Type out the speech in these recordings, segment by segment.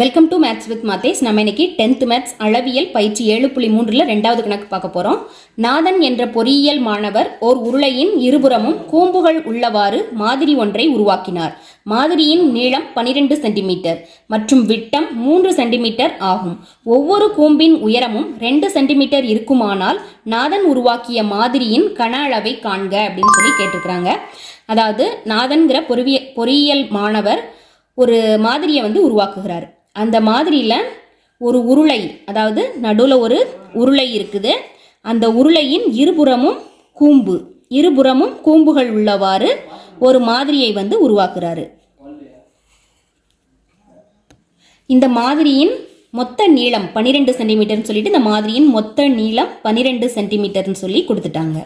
Welcome to maths with Mathes நம்ம இன்னைக்கு tenth maths அளவியல் பயிற்சி ஏழு புள்ளி மூன்றில் ரெண்டாவது கணக்கு பார்க்க போகிறோம் நாதன் என்ற பொறியியல் மாணவர் ஓர் உருளையின் இருபுறமும் கூம்புகள் உள்ளவாறு மாதிரி ஒன்றை உருவாக்கினார். மாதிரியின் நீளம் 12 சென்டிமீட்டர் மற்றும் விட்டம் மூன்று சென்டிமீட்டர் ஆகும். ஒவ்வொரு கூம்பின் உயரமும் ரெண்டு சென்டிமீட்டர் இருக்குமானால் நாதன் உருவாக்கிய மாதிரியின் கன அளவை காண்க அப்படின்னு சொல்லி கேட்டிருக்கிறாங்க. அதாவது நாதன்கிற பொறிவிய பொறியியல் மாணவர் ஒரு மாதிரியை வந்து உருவாக்குகிறார். அந்த மாதிரியில் ஒரு உருளை அதாவது நடுவில் ஒரு உருளை இருக்குது. அந்த உருளையின் இருபுறமும் கூம்பு இருபுறமும் கூம்புகள் உள்ளவாறு ஒரு மாதிரியை வந்து உருவாக்குறாரு. இந்த மாதிரியின் மொத்த நீளம் 12 சென்டிமீட்டர்னு சொல்லிட்டு இந்த மாதிரியின் மொத்த நீளம் 12 சென்டிமீட்டர்னு சொல்லி கொடுத்துட்டாங்க.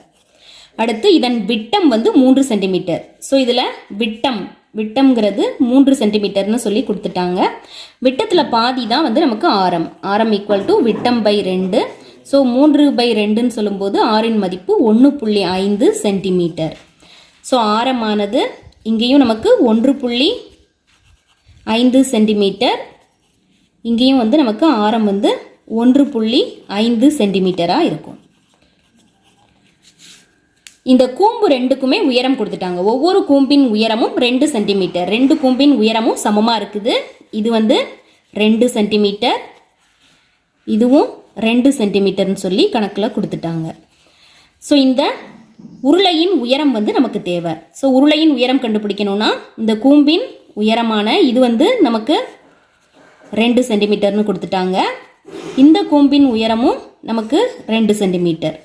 அடுத்து இதன் விட்டம் வந்து மூன்று சென்டிமீட்டர். ஸோ இதில் விட்டம் விட்டம்ங்கிறது மூன்று சென்டிமீட்டர்னு சொல்லி கொடுத்துட்டாங்க. விட்டத்தில் பாதி தான் வந்து நமக்கு ஆரம். ஆரம் ஈக்குவல் டு விட்டம் பை ரெண்டு. ஸோ மூன்று பை ரெண்டுன்னு சொல்லும்போது ஆரின் மதிப்பு ஒன்று புள்ளி ஐந்து சென்டிமீட்டர். ஸோ ஆரமானது இங்கேயும் நமக்கு ஒன்று புள்ளி ஐந்து சென்டிமீட்டர். இங்கேயும் வந்து நமக்கு ஆரம் வந்து ஒன்று புள்ளி ஐந்து சென்டிமீட்டராக இருக்கும். இந்த கூம்பு ரெண்டுக்குமே உயரம் கொடுத்துட்டாங்க. ஒவ்வொரு கூம்பின் உயரமும் ரெண்டு சென்டிமீட்டர். ரெண்டு கூம்பின் உயரமும் சமமாக இருக்குது. இது வந்து ரெண்டு சென்டிமீட்டர். இதுவும் ரெண்டு சென்டிமீட்டர்னு சொல்லி கணக்கில் கொடுத்துட்டாங்க. ஸோ இந்த உருளையின் உயரம் வந்து நமக்கு தேவை. ஸோ உருளையின் உயரம் கண்டுபிடிக்கணும்னா இந்த கூம்பின் உயரமான இது வந்து நமக்கு ரெண்டு சென்டிமீட்டர்னு கொடுத்துட்டாங்க. இந்த கூம்பின் உயரமும் நமக்கு ரெண்டு சென்டிமீட்டர்.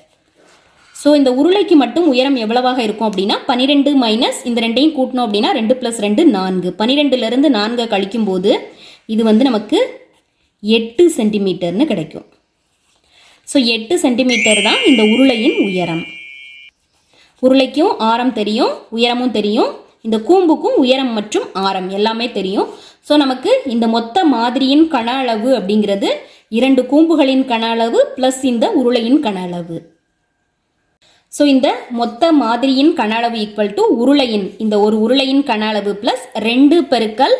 ஸோ இந்த உருளைக்கு மட்டும் உயரம் எவ்வளவாக இருக்கும் அப்படின்னா பன்னிரெண்டு மைனஸ் இந்த ரெண்டையும் கூட்டணும் அப்படின்னா ரெண்டு ப்ளஸ் ரெண்டு நான்கு. பன்னிரெண்டுலேருந்து நான்கை கழிக்கும் போது இது வந்து நமக்கு எட்டு சென்டிமீட்டர்னு கிடைக்கும். ஸோ எட்டு சென்டிமீட்டர் தான் இந்த உருளையின் உயரம். உருளைக்கும் ஆரம் தெரியும் உயரமும் தெரியும். இந்த கூம்புக்கும் உயரம் மற்றும் ஆரம் எல்லாமே தெரியும். ஸோ நமக்கு இந்த மொத்த மாதிரியின் கன அளவு அப்படிங்கிறது இரண்டு கூம்புகளின் கன அளவு ப்ளஸ் இந்த உருளையின் கன அளவு. ஸோ இந்த மொத்த மாதிரியின் கன அளவு ஈக்குவல் டு உருளையின் இந்த ஒரு உருளையின் கன அளவு ப்ளஸ் ரெண்டு பெருக்கல்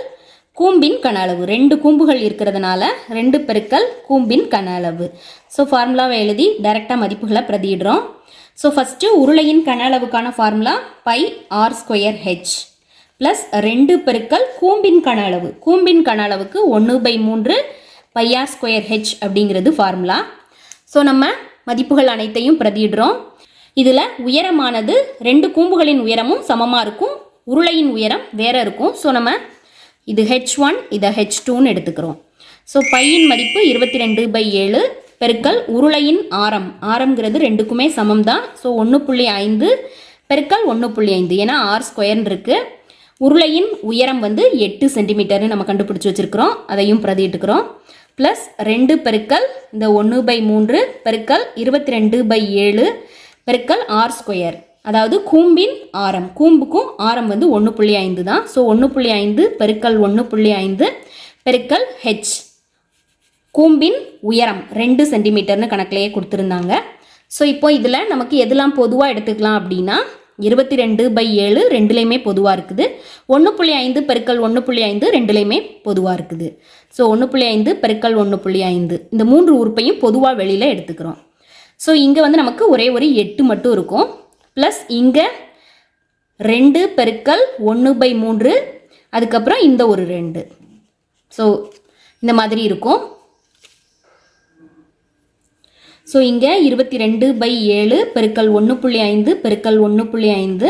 கூம்பின் கன அளவு ரெண்டு கூம்புகள் இருக்கிறதுனால ரெண்டு பெருக்கல் கூம்பின் கன அளவு ஸோ ஃபார்முலாவை எழுதி டைரெக்டாக மதிப்புகளை பிரதியிடுறோம். ஸோ ஃபஸ்ட்டு உருளையின் கன அளவுக்கான formula pi R square H plus ரெண்டு பெருக்கல் கூம்பின் கன அளவு கூம்பின் கன அளவுக்கு ஒன்று பை மூன்று பையார் ஸ்கொயர் ஹெச் அப்படிங்கிறது ஃபார்முலா ஸோ நம்ம மதிப்புகள் அனைத்தையும் பிரதியிடுறோம். இதில் உயரமானது ரெண்டு கூம்புகளின் உயரமும் சமமாக இருக்கும் உருளையின் உயரம் வேற இருக்கும். ஸோ நம்ம இது ஹெச் ஒன் இதை ஹெச் டூன்னு எடுத்துக்கிறோம். ஸோ பையின் மதிப்பு இருபத்தி ரெண்டு பை ஏழு பெருக்கல் உருளையின் ஆரம். ஆரம்ங்கிறது ரெண்டுக்குமே சமம் தான் ஸோ ஒன்று புள்ளி ஐந்து பெருக்கல் ஒன்று புள்ளி ஐந்து. ஏன்னா ஆர் ஸ்கொயர்னு இருக்குது உருளையின் உயரம் வந்து எட்டு சென்டிமீட்டர்னு நம்ம கண்டுபிடிச்சி வச்சுருக்கிறோம். அதையும் பிரதிட்டுக்கிறோம் ப்ளஸ் ரெண்டு பெருக்கல் இந்த ஒன்று பை மூன்று பெருக்கல் இருபத்தி ரெண்டு பை ஏழு பெருக்கல் ஆர் ஸ்கொயர் அதாவது கூம்பின் ஆரம். கூம்புக்கும் ஆரம் வந்து ஒன்று புள்ளி ஐந்து தான். ஸோ ஒன்று புள்ளி ஐந்து பெருக்கல் ஒன்று புள்ளி ஐந்து பெருக்கல் ஹெச் கூம்பின் உயரம் ரெண்டு சென்டிமீட்டர்னு கணக்கிலேயே கொடுத்துருந்தாங்க. ஸோ இப்போ இதில் நமக்கு எதெல்லாம் பொதுவாக எடுத்துக்கலாம் அப்படின்னா இருபத்தி ரெண்டு பை ஏழு ரெண்டுலேயுமே பொதுவாக இருக்குது. ஒன்று புள்ளி ஐந்து பெருக்கல் ஒன்று புள்ளி ஐந்து ரெண்டுலேயுமே பொதுவாக இருக்குது. ஸோ ஒன்று புள்ளி ஐந்து பெருக்கல் ஒன்று புள்ளி ஐந்து இந்த மூன்று உறுப்பையும் பொதுவாக வெளியில் எடுத்துக்கிறோம். ஸோ இங்கே வந்து நமக்கு ஒரே ஒரு எட்டு மட்டும் இருக்கும். ப்ளஸ் இங்கே ரெண்டு பெருக்கல் ஒன்று பை மூன்று அதுக்கப்புறம் இந்த ஒரு ரெண்டு. ஸோ இந்த மாதிரி இருக்கும். ஸோ இங்கே இருபத்தி ரெண்டு பை ஏழு பெருக்கல் ஒன்று புள்ளி ஐந்து பெருக்கல் ஒன்று புள்ளி ஐந்து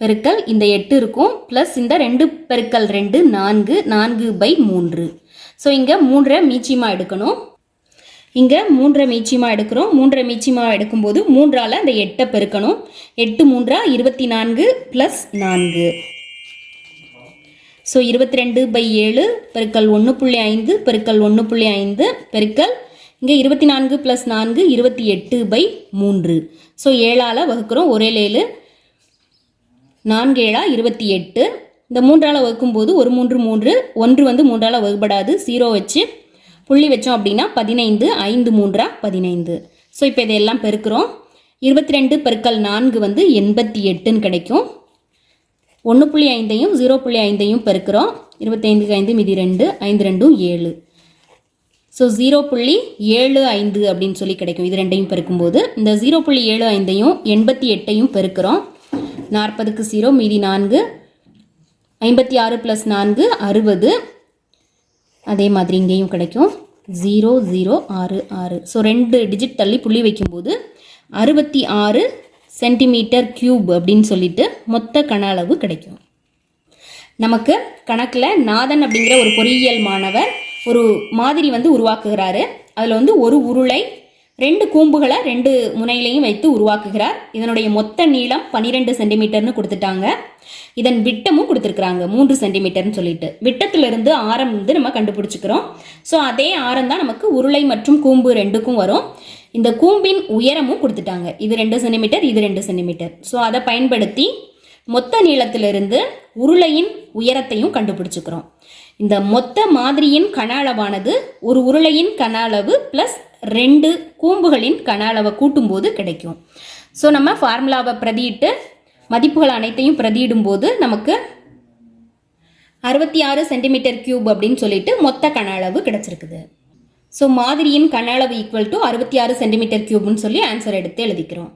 பெருக்கல் இந்த எட்டு இருக்கும். ப்ளஸ் இந்த ரெண்டு பெருக்கல் ரெண்டு நான்கு நான்கு பை மூன்று. ஸோ இங்கே மூன்றை மீச்சியமாக எடுக்கணும். இங்கே மூன்றரை மீச்சியமாக எடுக்கிறோம். மூன்றரை மீச்சியமாக எடுக்கும்போது மூன்றால் அந்த எட்டை பெருக்கணும். எட்டு மூன்றா இருபத்தி நான்கு ப்ளஸ் நான்கு. ஸோ இருபத்தி ரெண்டு பை ஏழு பெருக்கல் ஒன்று புள்ளி ஐந்து பெருக்கல் ஒன்று புள்ளி ஐந்து பெருக்கல் இங்கே இருபத்தி நான்கு ப்ளஸ் நான்கு இருபத்தி எட்டு பை மூன்று. ஸோ ஏழால் வகுக்கிறோம். ஒரே ஏழு நான்கு ஏழா இருபத்தி எட்டு. இந்த மூன்றால் வகுக்கும்போது ஒரு மூன்று மூன்று. ஒன்று வந்து மூன்றால் வகுப்படாது ஜீரோ வச்சு புள்ளி வச்சோம் அப்படின்னா பதினைந்து ஐந்து மூன்றா பதினைந்து. ஸோ இப்போ இதையெல்லாம் பெருக்கிறோம். இருபத்தி ரெண்டு பெருக்கல் நான்கு வந்து எண்பத்தி எட்டுன்னு கிடைக்கும். ஒன்று புள்ளி ஐந்தையும் ஜீரோ புள்ளி ஐந்தையும் பெருக்கிறோம். இருபத்தைந்துக்கு ஐந்து மீதி ரெண்டு ஐந்து ரெண்டும் ஏழு. ஸோ ஜீரோ புள்ளி ஏழு ஐந்து அப்படின்னு சொல்லி கிடைக்கும். இது ரெண்டையும் பெருக்கும்போது இந்த ஜீரோ புள்ளி ஏழு ஐந்தையும் எண்பத்தி எட்டையும் பெருக்கிறோம். நாற்பதுக்கு ஜீரோ மீதி நான்கு. ஐம்பத்தி ஆறு ப்ளஸ் நான்கு அறுபது. அதே மாதிரி இங்கேயும் கிடைக்கும். ஜீரோ ஜீரோ ஆறு ஆறு. ஸோ ரெண்டு டிஜிட் தள்ளி புள்ளி வைக்கும்போது அறுபத்தி ஆறு சென்டிமீட்டர் கியூப் அப்படின்னு சொல்லிட்டு மொத்த கன அளவு கிடைக்கும். நமக்கு கணக்கில் நாதன் அப்படிங்கிற ஒரு பொறியியல் மாணவர் ஒரு மாதிரி வந்து உருவாக்குகிறாரு. அதில் வந்து ஒரு உருளை ரெண்டு கூம்புகளை ரெண்டு முனையிலையும் வைத்து உருவாக்குகிறார். இதனுடைய மொத்த நீளம் பன்னிரெண்டு சென்டிமீட்டர்னு கொடுத்துட்டாங்க. இதன் விட்டமும் கொடுத்துருக்குறாங்க மூன்று சென்டிமீட்டர்னு சொல்லிட்டு. விட்டத்திலிருந்து ஆரம் வந்து நம்ம கண்டுபிடிச்சிக்கிறோம். ஸோ அதே ஆரம் தான் நமக்கு உருளை மற்றும் கூம்பு ரெண்டுக்கும் வரும். இந்த கூம்பின் உயரமும் கொடுத்துட்டாங்க. இது ரெண்டு சென்டிமீட்டர் இது ரெண்டு சென்டிமீட்டர். ஸோ அதை பயன்படுத்தி மொத்த நீளத்திலிருந்து உருளையின் உயரத்தையும் கண்டுபிடிச்சிக்கிறோம். இந்த மொத்த மாதிரியின் கன அளவானது ஒரு உருளையின் கன அளவு ப்ளஸ் ரெண்டு கூம்புகளின் கன அளவை கூட்டும்போது கிடைக்கும். ஸோ நம்ம ஃபார்முலாவை பிரதியிட்டு மதிப்புகள் அனைத்தையும் பிரதியிடும்போது நமக்கு அறுபத்தி ஆறு சென்டிமீட்டர் கியூப் அப்படின்னு சொல்லிட்டு மொத்த கன அளவு கிடச்சிருக்குது. ஸோ மாதிரியின் கன அளவு ஈக்குவல் டு அறுபத்தி ஆறு சென்டிமீட்டர் கியூப்னு சொல்லி ஆன்சர் எடுத்து எழுதிக்கிறோம்.